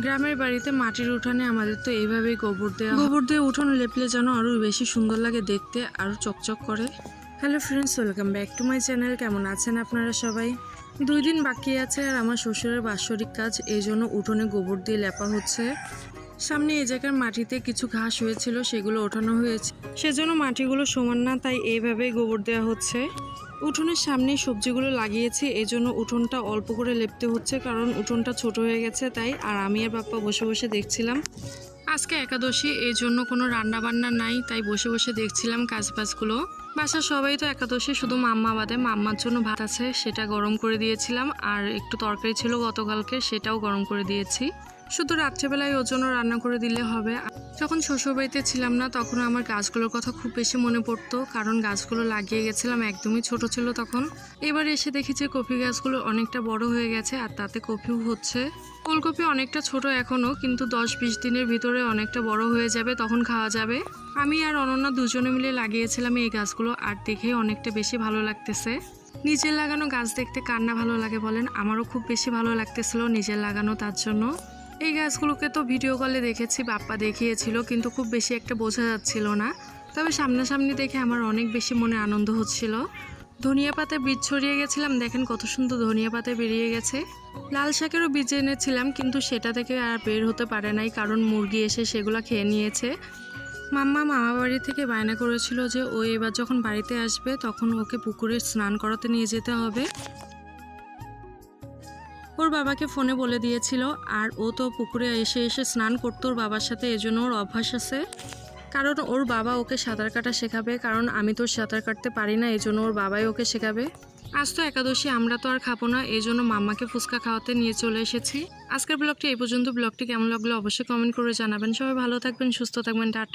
গ্রামের বাড়িতে মাটির উঠানে আমাদের তো এইভাবেই গোবর দেওয়া গোবর দিয়ে উঠোন লেপলে যেন আরও বেশি সুন্দর লাগে দেখতে আরও চকচক করে। Hello friends, welcome back to my channel. কেমন আছেন আপনারা সবাই? দুই দিন বাকি আছে আর আমার শ্বশুরের বাৎসরিক কাজ, এই জন্য উঠোনে গোবর দিয়ে লেপা হচ্ছে। সামনে এই জায়গার মাটিতে কিছু ঘাস হয়েছিল, সেগুলো ওঠানো হয়েছে। সেজন্য মাটিগুলো সমান না, তাই এইভাবেই গোবর দেওয়া হচ্ছে। উঠোনের সামনে সবজিগুলো লাগিয়েছি এই জন্য উঠোনটা অল্প করে লেপতে হচ্ছে, কারণ উঠোনটা ছোট হয়ে গেছে, তাই আর আমি আর বাপ্পা বসে বসে দেখছিলাম। আজকে একাদশী এই জন্য কোনো রান্না বান্না নাই, তাই বসে বসে দেখছিলাম কাজ বাজগুলো বাসার সবাই তো একাদশী, শুধু মাম্মা বাদে। মাম্মার জন্য ভাত আছে, সেটা গরম করে দিয়েছিলাম, আর একটু তরকারি ছিল গতকালকে, সেটাও গরম করে দিয়েছি। শুধু রাত্রেবেলায় ওর জন্য রান্না করে দিলে হবে। যখন শ্বশুরবাড়িতে ছিলাম না তখন আমার গাছগুলোর কথা খুব বেশি মনে পড়তো, কারণ গাছগুলো লাগিয়ে গেছিলাম, একদমই ছোট ছিল তখন। এবার এসে দেখি যে কফি গাছগুলো অনেকটা বড় হয়ে গেছে, আর তাতে কফিও হচ্ছে। ফুলকপি অনেকটা ছোট এখনও, কিন্তু দশ বিশ দিনের ভিতরে অনেকটা বড় হয়ে যাবে, তখন খাওয়া যাবে। আমি আর অনন্যা দুজনে মিলে লাগিয়েছিলাম এই গাছগুলো, আর দেখে অনেকটা বেশি ভালো লাগতেছে। নিজের লাগানো গাছ দেখতে কার না ভালো লাগে বলেন? আমারও খুব বেশি ভালো লাগতেছিল নিজের লাগানো তার জন্য। এই গাছগুলোকে তো ভিডিও কলে দেখেছি, বাপ্পা দেখিয়েছিল, কিন্তু খুব বেশি একটা বোঝা যাচ্ছিল না। তবে সামনাসামনি দেখে আমার অনেক বেশি মনে আনন্দ হচ্ছিল। ধনিয়া পাতায় বীজ ছড়িয়ে গেছিলাম, দেখেন কত সুন্দর ধনিয়া পাতায় বেরিয়ে গেছে। লাল শাকেরও বীজ এনেছিলাম, কিন্তু সেটা থেকে আর বের হতে পারে নাই, কারণ মুরগি এসে সেগুলো খেয়ে নিয়েছে। মাম্মা মামা বাড়ি থেকে বায়না করেছিল যে ও এবার যখন বাড়িতে আসবে, তখন ওকে পুকুরে স্নান করাতে নিয়ে যেতে হবে। ওর বাবাকে ফোনে বলে দিয়েছিল, আর ও তো পুকুরে এসে এসে স্নান করতো ওর বাবার সাথে, এজন্য ওর অভ্যাস আছে। কারণ ওর বাবা ওকে সাঁতার কাটা শেখাবে, কারণ আমি তো সাঁতার কাটতে পারি না এই জন্য ওর বাবাই ওকে শেখাবে। আজ তো একাদশী, আমরা তো আর খাব না এই জন্য মাম্মাকে ফুচকা খাওয়াতে নিয়ে চলে এসেছি। আজকের ব্লগটি এই পর্যন্ত। ব্লগটি কেমন লাগল অবশ্যই কমেন্ট করে জানাবেন। সবাই ভালো থাকবেন, সুস্থ থাকবেন, টাটা।